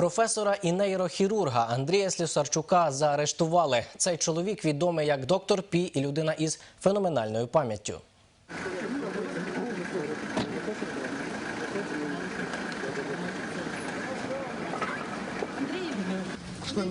Професора і нейрохірурга Андрія Слюсарчука заарештували. Цей чоловік відомий як доктор Пі і людина із феноменальною пам'яттю. Пішли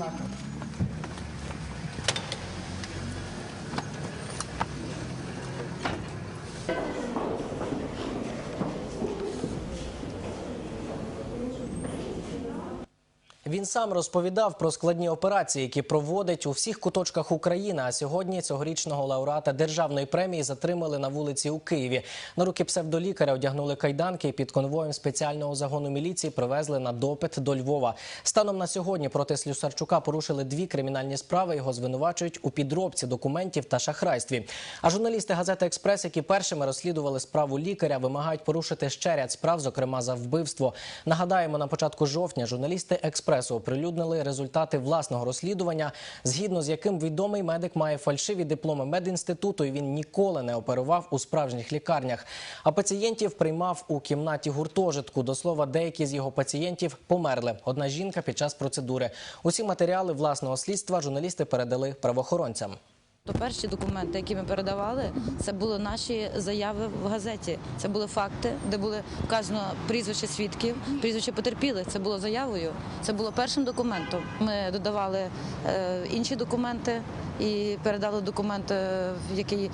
Він сам розповідав про складні операції, які проводить у всіх куточках України. А сьогодні цьогорічного лауреата державної премії затримали на вулиці у Києві. На руки псевдолікаря одягнули кайданки і під конвоєм спеціального загону міліції привезли на допит до Львова. Станом на сьогодні проти Слюсарчука порушили дві кримінальні справи. Його звинувачують у підробці документів та шахрайстві. А журналісти газети Експрес, які першими розслідували справу лікаря, вимагають порушити ще ряд справ, зокрема за вбивство. Нагадаємо, на початку жовтня журналісти Експресу оприлюднили результати власного розслідування, згідно з яким відомий медик має фальшиві дипломи медінституту, і він ніколи не оперував у справжніх лікарнях. А пацієнтів приймав у кімнаті гуртожитку. До слова, деякі з його пацієнтів померли. Одна жінка під час процедури. Усі матеріали власного слідства журналісти передали правоохоронцям. То перші документи, які ми передавали, це були наші заяви в газеті. Це були факти, де були вказано прізвище свідків, прізвище потерпілих. Це було заявою. Це було першим документом. Ми додавали е, інші документи і передали документ, е, який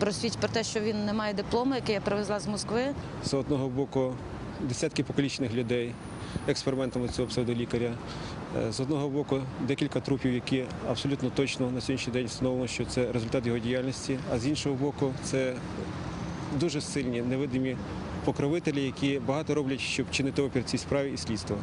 просвідчить про те, що він не має диплому, який я привезла з Москви. з одного боку десятки покалічених людей експериментами цього псевдолікаря. Е, З одного боку, декілька трупів, які абсолютно точно на сьогоднішній день встановлено, що це результат його діяльності. А з іншого боку, це дуже сильні невидимі покровителі, які багато роблять, щоб чинити опір цій справі і слідства.